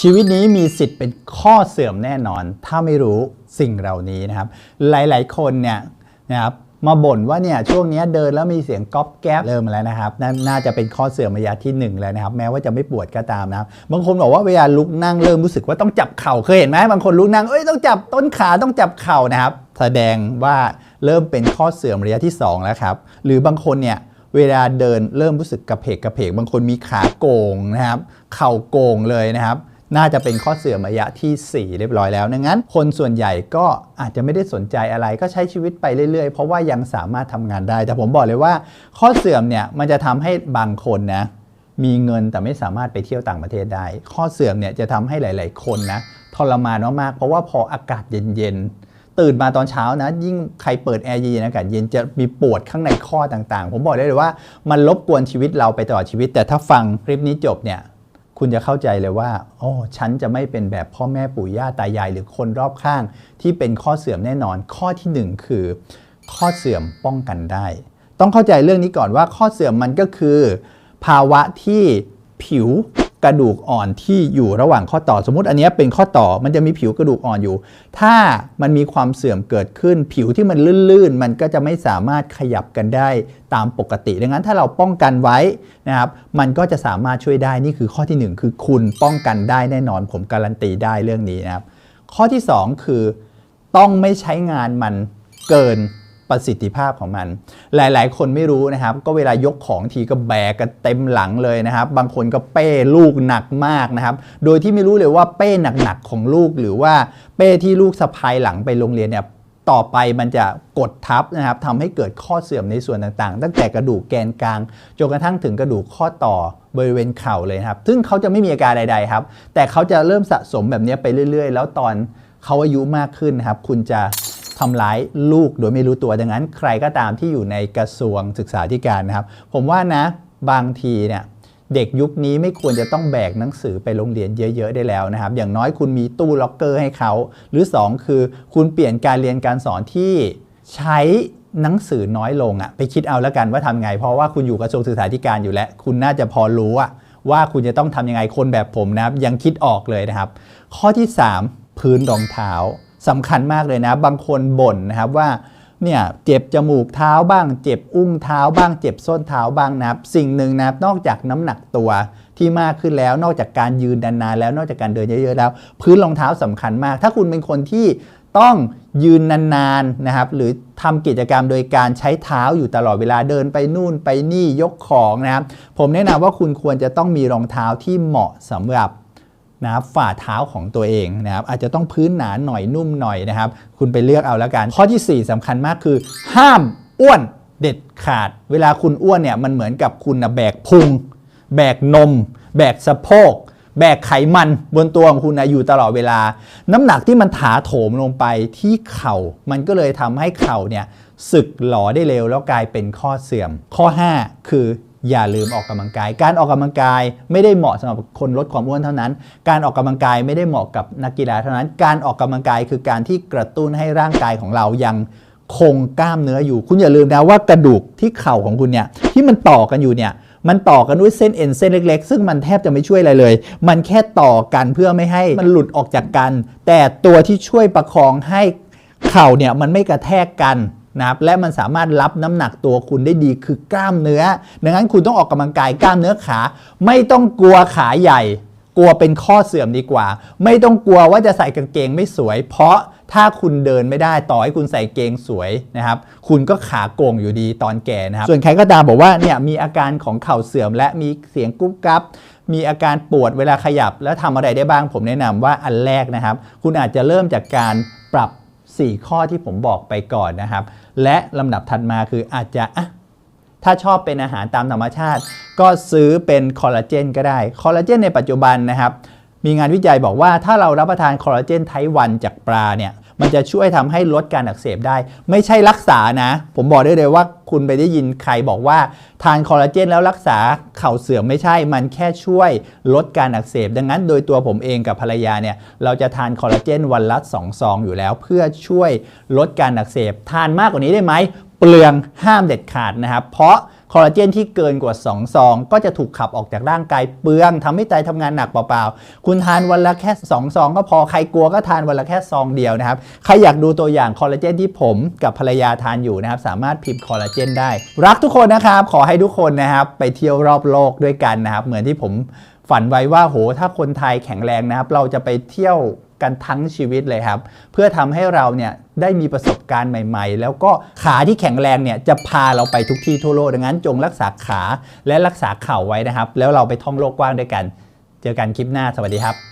ชีวิตนี้มีสิทธิ์เป็นข้อเสื่อมแน่นอน ถ้าไม่รู้สิ่งเหล่านี้นะครับ หลายๆ คนเนี่ยนะครับมาบ่นว่าเนี่ยช่วงเนี้ยเดินแล้วมีเสียงก๊อบแก๊บเริ่มแล้วนะครับนนาจะเป็นข้อเสื่อมระยะที่หนึ่งแล้วนะครับ แม้ว่าจะไม่ปวดก็ตามนะครับบางคนบอกว่าเวลาลุกนั่งเริ่มรู้สึกว่าต้องจับเข่าเคยเห็นไหมบางคนลุกนั่งเอ้ยต้องจับต้นขาต้องจับเข่านะครับ แสดงว่าเริ่มเป็นข้อเสื่อมระยะที่สองแล้วครับ หรือบางคนเนี่ยเวลาเดินเริ่มรู้สึกกระเพกกระเพก บางคนมีขาโก่งนะครับ เข่าโก่งเลยนะครับ น่าจะเป็นข้อเสื่อมระยะที่ 4 เรียบร้อยแล้วดังนั้น คนส่วนใหญ่ก็อาจจะไม่ได้สนใจอะไรก็ใช้ชีวิตไปเรื่อยๆ เพราะว่ายังสามารถทำงานได้ แต่ผมบอกเลยว่า ข้อเสื่อมเนี่ยมันจะทำให้บางคนนะมีเงินแต่ไม่สามารถไปเที่ยวต่างประเทศได้ ข้อเสื่อมเนี่ยจะทำให้หลาย ๆ คนนะทรมานมากๆเพราะว่าพออากาศเย็นๆตื่นมาตอนเช้านะ ยิ่งใครเปิดแอร์เย็นๆอากาศเย็นจะมีปวดข้างในข้อต่างๆ ผมบอกได้เลยว่ามันรบกวนชีวิตเราไปตลอดชีวิต แต่ถ้าฟังคลิปนี้จบเนี่ย คุณจะเข้าใจเลยว่าโอ้ฉันจะไม่เป็นแบบพ่อแม่ปู่ย่าตายาย หรือคนรอบข้าง ที่เป็นข้อเสื่อมแน่นอน ข้อที่หนึ่งคือ ข้อเสื่อมป้องกันได้ ต้องเข้าใจเรื่องนี้ก่อนว่าข้อเสื่อมมันก็คือ ภาวะที่ผิว กระดูกอ่อนที่อยู่ระหว่างข้อต่อสมมติอันนี้เป็นข้อต่อมันจะมีผิวกระดูกอ่อนอยู่ ถ้ามันมีความเสื่อมเกิดขึ้น ผิวที่มันลื่นๆ มันก็จะไม่สามารถขยับกันได้ตามปกติ ดังนั้นถ้าเราป้องกันไว้นะครับมันก็จะสามารถช่วยได้นี่คือข้อที่หนึ่งคือคุณป้องกันได้แน่นอนผมการันตีได้เรื่องนี้นะครับข้อที่สองคือต้องไม่ใช้งานมันเกิน ประสิทธิภาพของมัน หลายๆ คนไม่รู้นะครับ ก็เวลายกของทีก็แบกกันเต็มหลังเลยนะครับ บางคนก็เป้ลูกหนักมากนะครับ โดยที่ไม่รู้เลยว่าเป้หนักๆของลูก หรือว่าเป้ที่ลูกสะพายหลังไปโรงเรียนเนี่ยต่อไปมันจะกดทับนะครับทำให้เกิดข้อเสื่อมในส่วนต่างๆ ตั้งแต่กระดูกแกนกลางจนกระทั่งถึงกระดูกข้อต่อบริเวณเข่าเลยครับ ซึ่งเขาจะไม่มีอาการใดๆครับ แต่เขาจะเริ่มสะสมแบบนี้ไปเรื่อย ๆ แล้วตอนเขาอายุมากขึ้นนะครับ คุณจะ ทำร้ายลูกโดยไม่รู้ตัวดังนั้น ใครก็ตามที่อยู่ในกระทรวงศึกษาธิการนะครับ ผมว่านะบางทีเนี่ยเด็กยุคนี้ไม่ควรจะต้องแบกหนังสือไปโรงเรียนเยอะ ๆ ได้แล้วนะครับ อย่างน้อยคุณมีตู้ล็อกเกอร์ให้เขา หรือ 2 คือคุณเปลี่ยนการเรียนการสอนที่ใช้หนังสือน้อยลงอะไปคิดเอาแล้วกันว่าทำไง เพราะว่าคุณอยู่กระทรวงศึกษาธิการอยู่แล้ว คุณน่าจะพอรู้อะว่าคุณจะต้องทำยังไงคนแบบผมนะครับ ยังคิดออกเลยนะครับ ข้อที่ 3 พื้นรองเท้า สำคัญมากเลยนะ บางคนบ่นนะครับว่าเนี่ยเจ็บจมูกเท้าบ้าง เจ็บอุ้งเท้าบ้าง เจ็บส้นเท้าบ้างนะครับ สิ่งหนึ่งนะครับนอกจากน้ำหนักตัวที่มากขึ้นแล้ว นอกจากการยืนนานๆแล้ว นอกจากการเดินเยอะๆแล้ว พื้นรองเท้าสำคัญมาก ถ้าคุณเป็นคนที่ต้องยืนนานๆนะครับ หรือทำกิจกรรมโดยการใช้เท้าอยู่ตลอดเวลาเดินไปนู่นไปนี่ยกของนะครับ ผมแนะนำว่าคุณควรจะต้องมีรองเท้าที่เหมาะสำหรับ นะครับฝ่าเท้าของตัวเองนะครับอาจจะต้องพื้นหนาหน่อยนุ่มหน่อยนะครับ คุณไปเลือกเอาแล้วกัน ข้อทีสี่4สำคัญมากคือ ห้ามอ้วนเด็ดขาด เวลาคุณอ้วนเนี่ยมันเหมือนกับคุณนะแบกพุง แบกนม แบกสะโพก แบกไขมันบนตัวของคุณนะอยู่ตลอดเวลา น้ำหนักที่มันถาโถมลงไปที่เข่า มันก็เลยทำให้เข่าเนี่ยสึกหลอได้เร็วแล้วกลายเป็นข้อเสื่อม ข้อ 5 คือ อย่าลืมออกกำลังกาย การออกกำลังกายไม่ได้เหมาะสำหรับคนลดความอ้วนเท่านั้น การออกกำลังกายไม่ได้เหมาะกับนักกีฬาเท่านั้น การออกกำลังกายคือการที่กระตุ้นให้ร่างกายของเรายังคงกล้ามเนื้ออยู่ คุณอย่าลืมนะว่ากระดูกที่เข่าของคุณเนี่ยที่มันต่อกันอยู่เนี่ยมันต่อกันด้วยเส้นเอ็นเส้นเล็ก ๆ ซึ่งมันแทบจะไม่ช่วยอะไรเลย มันแค่ต่อกันเพื่อไม่ให้มันหลุดออกจากกัน แต่ตัวที่ช่วยประคองให้เข่าเนี่ยมันไม่กระแทกกัน นะครับและมันสามารถรับน้ำหนักตัวคุณได้ดีคือกล้ามเนื้อ ดังนั้นคุณต้องออกกำลังกายกล้ามเนื้อขา ไม่ต้องกลัวขาใหญ่ กลัวเป็นข้อเสื่อมดีกว่า ไม่ต้องกลัวว่าจะใส่กางเกงไม่สวย เพราะถ้าคุณเดินไม่ได้ต่อให้คุณใส่เกงสวยนะครับคุณก็ขาโกงอยู่ดีตอนแก่นะครับส่วนใครก็ตามบอกว่าเนี่ยมีอาการของเข่าเสื่อม และมีเสียงกุ๊บกับมีอาการปวดเวลาขยับ แล้วทำอะไรได้บ้างผมแนะนำว่าอันแรกนะครับ คุณอาจจะเริ่มจากการปรับ 4 ข้อที่ผมบอกไปก่อนนะครับ และลำดับถัดมาคืออาจจะอะถ้าชอบเป็นอาหารตามธรรมชาติ ก็ซื้อเป็นคอลลาเจนก็ได้ คอลลาเจนในปัจจุบันนะครับ มีงานวิจัยบอกว่าถ้าเรารับประทานคอลลาเจนไทวันจากปลาเนี่ย มันจะช่วยทำให้ลดการอักเสบได้ ไม่ใช่รักษานะ ผมบอกได้เลยว่าคุณไปได้ยินใครบอกว่า ทานคอลลาเจนแล้วรักษาเข่าเสื่อมไม่ใช่ มันแค่ช่วยลดการอักเสบ ดังนั้นโดยตัวผมเองกับภรรยาเนี่ยเราจะทานคอลลาเจนวันละ2ซองอยู่แล้ว เพื่อช่วยลดการอักเสบ ทานมากกว่านี้ได้ไหมเปลืองห้ามเด็ดขาดนะครับ เพราะ คอลลาเจนที่เกินกว่า 2 ซอง ก็จะถูกขับออกจากร่างกายเปลืองทำให้ไตทำงานหนักเปล่าๆ คุณทานวันละแค่ 2 ซองก็พอใครกลัวก็ทานวันละแค่ซองเดียวนะครับ ใครอยากดูตัวอย่างคอลลาเจนที่ผมกับภรรยาทานอยู่นะครับ สามารถพิมพ์คอลลาเจนได้ รักทุกคนนะครับ ขอให้ทุกคนนะครับไปเที่ยวรอบโลกด้วยกันนะครับ เหมือนที่ผม ฝันไว้ว่าโหถ้าคนไทยแข็งแรงนะครับ เราจะไปเที่ยวกันทั้งชีวิตเลยครับ เพื่อทำให้เราเนี่ยได้มีประสบการณ์ใหม่ ๆ แล้วก็ขาที่แข็งแรงเนี่ยจะพาเราไปทุกที่ทั่วโลกดังนั้น จงรักษาขาและรักษาเข่าไว้นะครับ แล้วเราไปท่องโลกกว้างด้วยกัน เจอกันคลิปหน้าสวัสดีครับ